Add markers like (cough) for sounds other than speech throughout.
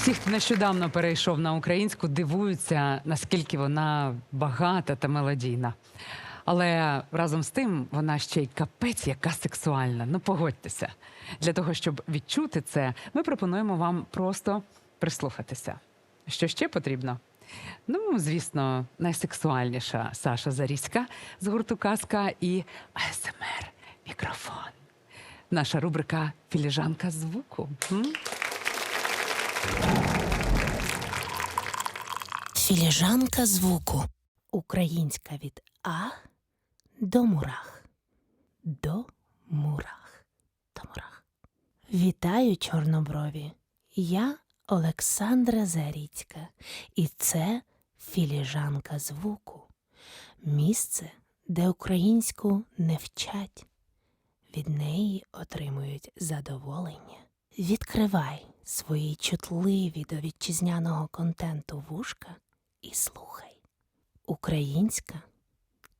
Всі, хто нещодавно перейшов на українську, дивуються, наскільки вона багата та мелодійна. Але разом з тим вона ще й капець, яка сексуальна. Ну погодьтеся. Для того, щоб відчути це, ми пропонуємо вам просто прислухатися. Що ще потрібно? Ну, звісно, найсексуальніша Саша Заріська з гурту Казка і АСМР мікрофон. Наша рубрика Філіжанка звуку. Філіжанка звуку. Українська від А до мурах. До мурах. До мурах. Вітаю, чорноброві. Я Олександра Заріцька, і це філіжанка звуку. Місце, де українську не вчать. Від неї отримують задоволення. Відкривай свої чутливі до вітчизняного контенту вушка і слухай. Українська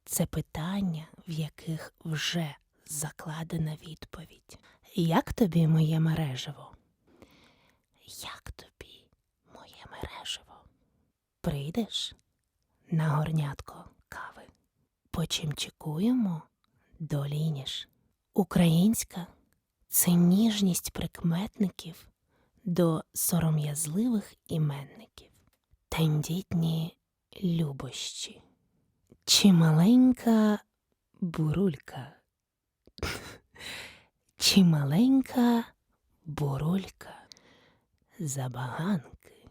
це питання, в яких вже закладена відповідь. Як тобі моє мережево? Як тобі моє мережево? Прийдеш на горнятко кави? Почимчикуємо до лініш. Українська це ніжність прикметників до сором'язливих іменників, тендітні любощі. Чи маленька бурулька? (laughs) Чи маленька бурулька? Забаганки.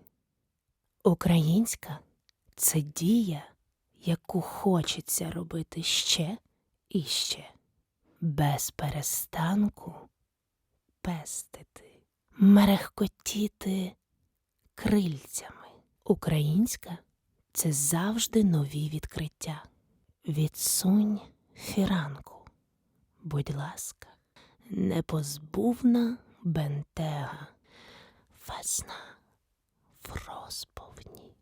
Українська це дія, яку хочеться робити ще і ще, без перестанку пестити, мерехкотіти крильцями. Українська це завжди нові відкриття. Відсунь фіранку, будь ласка, непозбувна бентега, весна в розповні.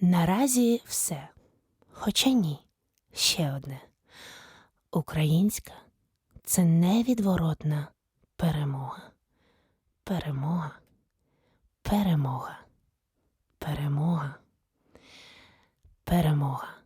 Наразі все. Хоча ні, ще одне. Українська це невідворотна перемога. Перемога. Перемога. Перемога. Перемога.